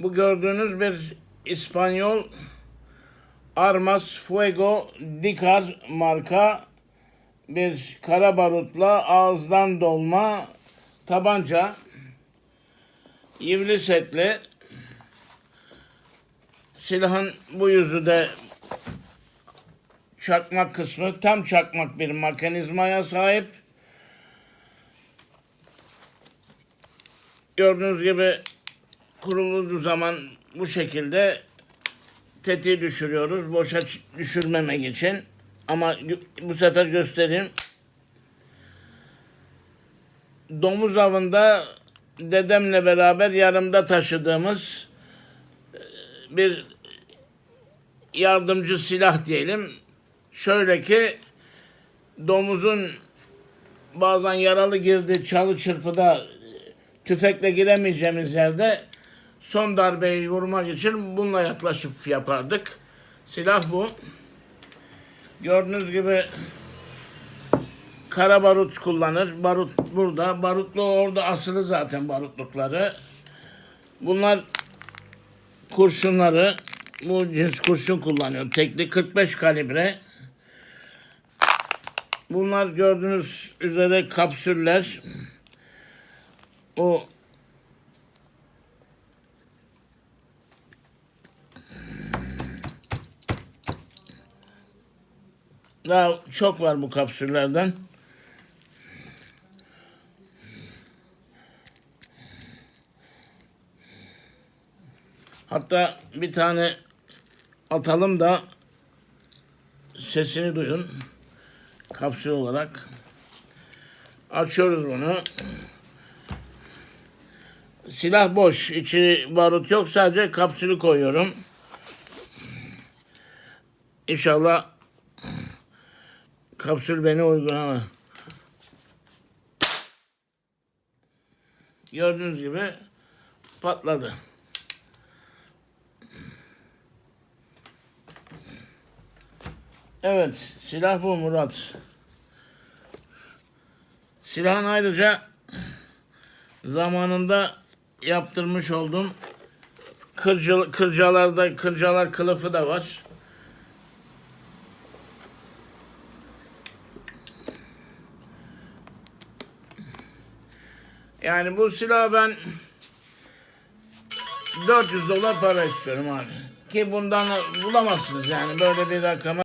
Bu gördüğünüz bir İspanyol Armas Fuego Dikar marka bir kara barutla ağızdan dolma tabanca. Yivli setli. Silahın bu yüzü de çakmak kısmı tam çakmak bir mekanizmaya sahip. Gördüğünüz gibi kurulduğu zaman bu şekilde tetiği düşürüyoruz. Boşa düşürmemek için. Ama bu sefer göstereyim. Domuz avında dedemle beraber yanımda taşıdığımız e, bir yardımcı silah diyelim. Şöyle ki domuzun bazen yaralı girdi çalı çırpıda e, tüfekle giremeyeceğimiz yerde son darbeyi vurmak için bununla yaklaşıp yapardık. Silah bu. Gördüğünüz gibi kara barut kullanır. Barut burada. Barutlu orada asılı zaten barutlukları. Bunlar kurşunları bu cins kurşun kullanıyor. Tekli 45 kalibre. Bunlar gördüğünüz üzere kapsüller. O daha çok var bu kapsüllerden. Hatta bir tane atalım da sesini duyun. Kapsül olarak. Açıyoruz bunu. Silah boş. içi barut yok. Sadece kapsülü koyuyorum. İnşallah kapsül beni uygun ama. Gördüğünüz gibi patladı. Evet, silah bu Murat. Silahın ayrıca zamanında yaptırmış olduğum kırcı, kırcalarda kırcalar kılıfı da var. Yani bu silahı ben 400 dolar para istiyorum abi. Ki bundan bulamazsınız yani böyle bir rakama